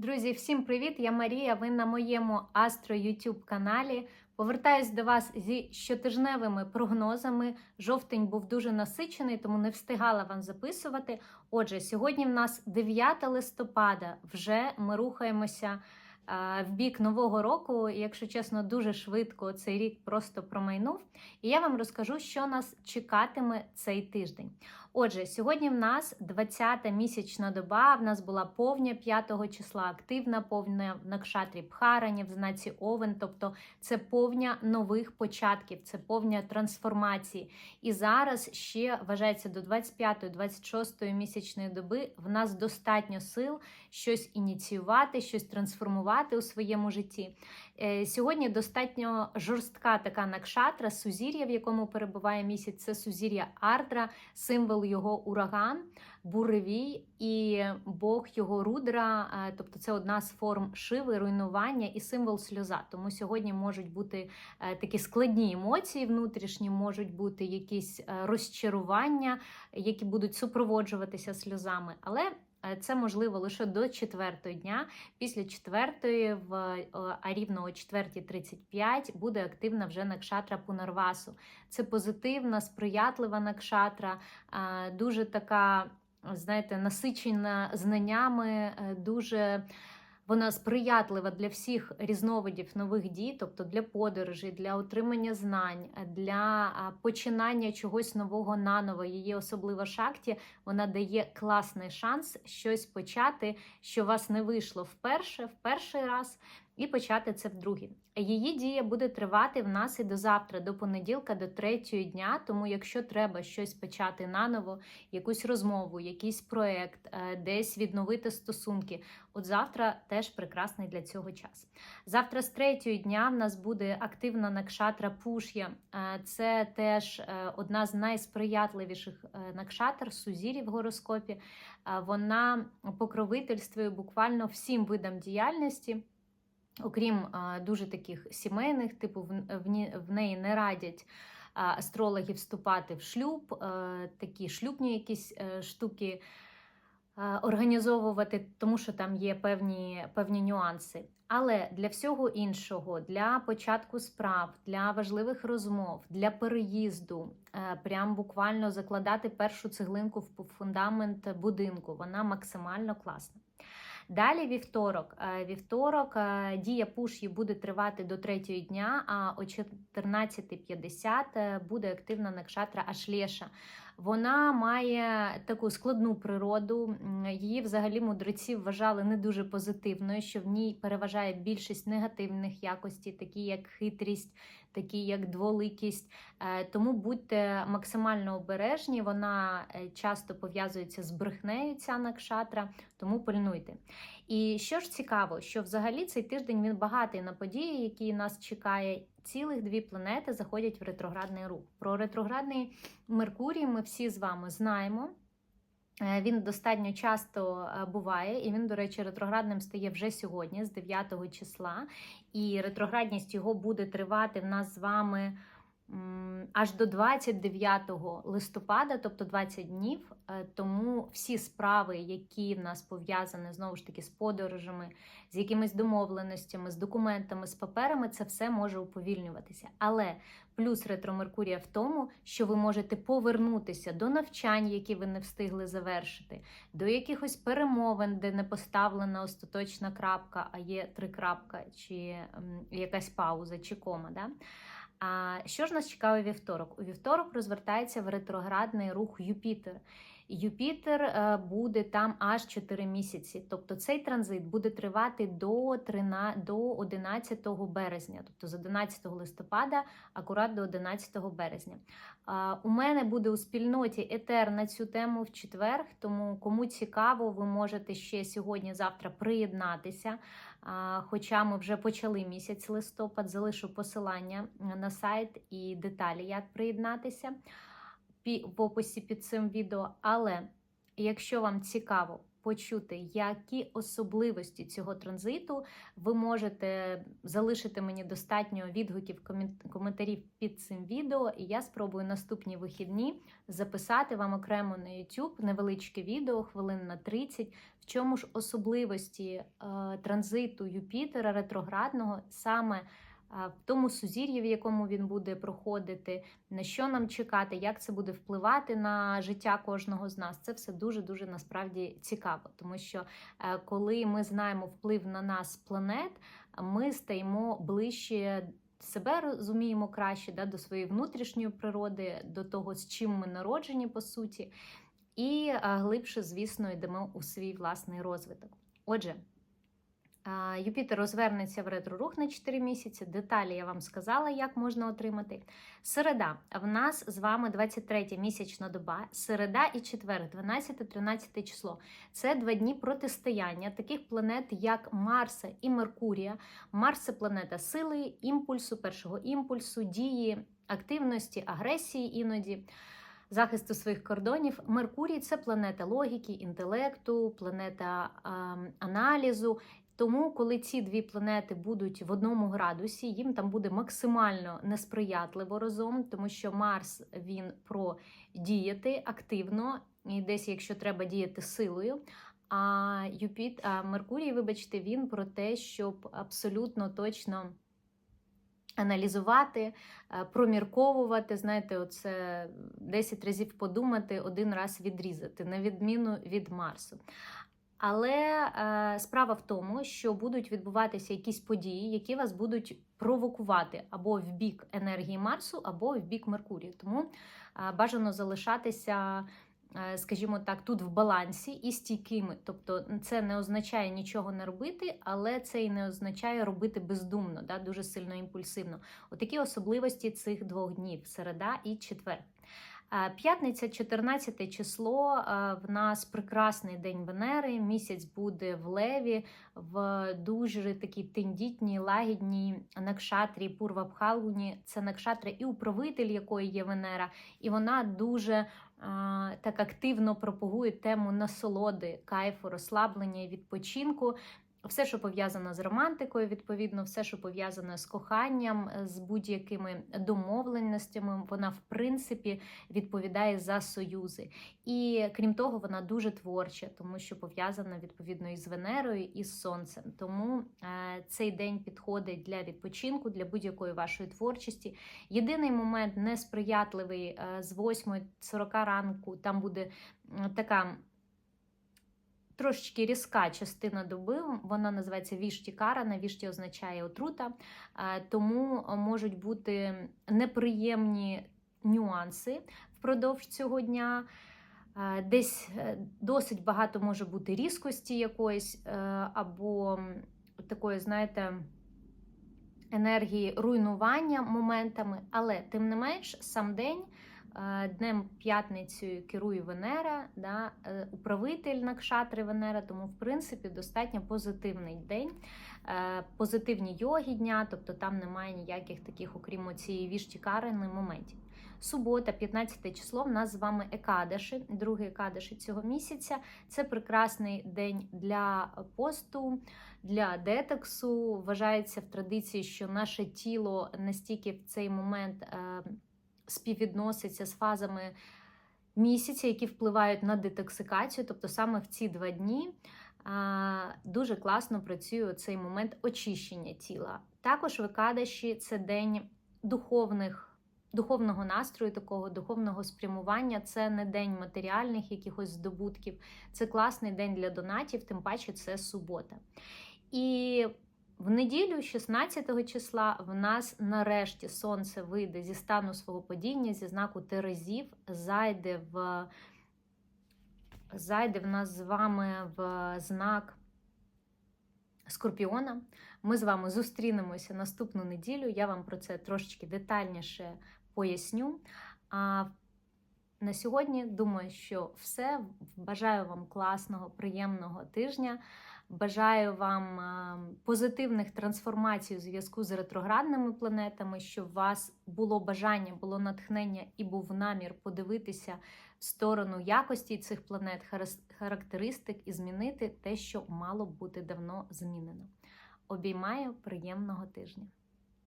Друзі, всім привіт! Я Марія. Ви на моєму Астро YouTube каналі. Повертаюсь до вас зі щотижневими прогнозами. Жовтень був дуже насичений, тому не встигала вам записувати. Отже, сьогодні в нас 9 листопада. Вже ми рухаємося в бік нового року. Якщо чесно, дуже швидко цей рік просто промайнув. І я вам розкажу, що нас чекатиме цей тиждень. Отже, сьогодні в нас 20-та місячна доба. В нас була повня 5 числа, активна повня в накшатрі Бхарані, в знаці Овен. Тобто це повня нових початків, це повня трансформації. І зараз ще вважається до 25-26 місячної доби. В нас достатньо сил щось ініціювати, щось трансформувати у своєму житті. Е, Сьогодні достатньо жорстка така накшатра, сузір'я, в якому перебуває місяць. Це сузір'я Ардра, символ його ураган, буревій і Бог його рудра, е, тобто це одна з форм шиви, руйнування і символ сльоза. Тому сьогодні можуть бути е, такі складні емоції внутрішні, можуть бути якісь розчарування, які будуть супроводжуватися сльозами. Але це можливо лише до четвертої дня. Після четвертої, в е, а рівно о 4.35 буде активна вже накшатра Пунарвасу. Це позитивна, сприятлива накшатра, е, дуже така, знаєте, насичена знаннями, е, дуже. Вона сприятлива для всіх різновидів нових дій, тобто для подорожей, для отримання знань, для починання чогось нового наново. Її особлива шахті вона дає класний шанс щось почати, що у вас не вийшло вперше, в перший раз, і почати це вдруге. Її дія буде тривати в нас і до завтра, до понеділка, до третьої дня. Тому, якщо треба щось почати наново, якусь розмову, якийсь проект, е, десь відновити стосунки. От завтра теж прекрасний для цього час. Завтра з третьої дня в нас буде активна накшатра Пуш'я. Е, Це теж е, одна з найсприятливіших накшатр сузірів в гороскопі. Вона покровительствує буквально всім видам діяльності. Окрім дуже таких сімейних, типу в, неї не радять астрологи вступати в шлюб, е, такі шлюбні якісь е, штуки е, організовувати, тому що там є певні, певні нюанси. Але для всього іншого, для початку справ, для важливих розмов, для переїзду, прям буквально закладати першу цеглинку в фундамент будинку, вона максимально класна. Далі вівторок. Е, Вівторок е, дія пуш'ї буде тривати до третього дня, а о 14.50 е, буде активна накшатра Ашлєша. Вона має таку складну природу. Її взагалі мудреці вважали не дуже позитивною, що в ній переважає більшість негативних якостей, такі як хитрість, такі як дволикість. Е, Тому будьте максимально обережні. Вона е, часто пов'язується з брехнею, ця накшатра, тому пильнуйте. І що ж цікаво, що взагалі цей тиждень він багатий на події, які нас чекає. Цілих дві планети заходять в ретроградний рух. Про ретроградний Меркурій ми всі з вами знаємо. Е, Він достатньо часто е, буває, і він, до речі, ретроградним стає вже сьогодні, з 9 числа. І ретроградність його буде тривати в нас з вами аж до 29 листопада, тобто 20 днів. Е, Тому всі справи, які в нас пов'язані знову ж таки з подорожами, з якимись домовленостями, з документами, з паперами, це все може уповільнюватися. Але плюс ретро Меркурія в тому, що ви можете повернутися до навчань, які ви не встигли завершити, до якихось перемовин, де не поставлена остаточна крапка, а є три крапка, чи якась пауза, чи кома. Да? А що ж нас чекає у вівторок? У вівторок розвертається в ретроградний рух Юпітер. Юпітер е, буде там аж 4 місяці. Тобто цей транзит буде тривати до 13, до 11 березня, тобто з 11 листопада, акурат до 11 березня. У мене буде у спільноті етер на цю тему в четвер, тому кому цікаво, ви можете ще сьогодні-завтра приєднатися. Хоча ми вже почали місяць листопад, залишу посилання на сайт і деталі, як приєднатися в описі під цим відео. Але якщо вам цікаво почути, які особливості цього транзиту. Ви можете залишити мені достатньо відгуків коментарів під цим відео, і я спробую наступні вихідні записати вам окремо на YouTube невеличке відео, хвилин на 30, в чому ж особливості е, транзиту Юпітера ретроградного саме. В тому сузір'ї, в якому він буде проходити, на що нам чекати, як це буде впливати на життя кожного з нас. Це все дуже дуже насправді цікаво, тому що е, коли ми знаємо вплив на нас планет, ми стаємо ближче. Себе розуміємо краще да, до своєї внутрішньої природи, до того, з чим ми народжені, по суті, і е, глибше, звісно, йдемо у свій власний розвиток. Отже, Юпітер розвернеться в ретро-рух на 4 місяці. Деталі я вам сказала, як можна отримати. Середа. В нас з вами 23 місячна доба, середа і четвер, 12-13 число. Це два дні протистояння таких планет, як Марса і Меркурія. Марс це планета сили, імпульсу, першого імпульсу, дії, активності, агресії іноді. Захисту своїх кордонів. Меркурій це планета логіки, інтелекту, планета ем, аналізу. Тому, коли ці дві планети будуть в одному градусі, їм там буде максимально несприятливо разом, тому що Марс він про діяти активно, і десь, якщо треба діяти силою. А Юпіт, а Меркурій, вибачте, він про те, щоб абсолютно точно аналізувати, е, промірковувати, знаєте, оце 10 разів подумати, один раз відрізати, на відміну від Марсу. Але е, справа в тому, що будуть відбуватися якісь події, які вас будуть провокувати або в бік енергії Марсу, або в бік Меркурію. Тому е, бажано залишатися, е, скажімо так, тут в балансі і стійкими. Тобто, це не означає нічого не робити, але це і не означає робити бездумно, да, дуже сильно імпульсивно. Отакі особливості цих двох днів середа і четвер. Е, П'ятниця, 14 число. е, В нас прекрасний день Венери. Місяць буде в Леві, в дуже такій тендітній, лагідній накшатрі Пурва Пхалгуні. Це накшатра і управитель якої є Венера, і вона дуже е, так активно пропагує тему насолоди, кайфу, розслаблення і відпочинку. Все, що пов'язано з романтикою, відповідно, все, що пов'язане з коханням, е, з будь-якими домовленостями, вона в принципі відповідає за союзи. І крім того, вона дуже творча, тому що пов'язана відповідно із Венерою і з Сонцем. Тому е, цей день підходить для відпочинку, для будь-якої вашої творчості. Єдиний момент несприятливий е, з 8.40 ранку там буде така. Трошечки різка частина доби, вона називається вішті карана. Вішті означає отрута, е, тому можуть бути неприємні нюанси впродовж цього дня. Е, Десь е, досить багато може бути різкості якоїсь, або такої, знаєте, енергії руйнування моментами, але тим не менш, сам день. Е, Днем п'ятницею керує Венера, да, е, управитель Накшатри Венера, тому, в принципі, достатньо позитивний день, е, позитивні йоги дня, тобто там немає ніяких таких, окрім цієї вішті карини, моментів. Субота, 15 число, в нас з вами Екадаші, другий Екадаші цього місяця. Це прекрасний день для посту, для детоксу. Вважається в традиції, що наше тіло настільки в цей момент співвідноситься з фазами місяця, які впливають на детоксикацію. Тобто саме в ці два дні дуже класно працює цей момент очищення тіла. Також в Екадаші це день духовних. Духовного настрою, такого духовного спрямування це не день матеріальних якихось здобутків, це класний день для донатів, тим паче це субота. І в неділю, 16 числа, в нас нарешті сонце вийде зі стану свого падіння, зі знаку Терезів, зайде в зайде в нас з вами в знак Скорпіона. Ми з вами зустрінемося наступну неділю. Я вам про це трошечки детальніше поясню. А на сьогодні думаю, що все. Бажаю вам класного, приємного тижня. Бажаю вам а, позитивних трансформацій у зв'язку з ретроградними планетами, щоб у вас було бажання, було натхнення і був намір подивитися в сторону якості цих планет, характеристик і змінити те, що мало бути давно змінено. Обіймаю приємного тижня.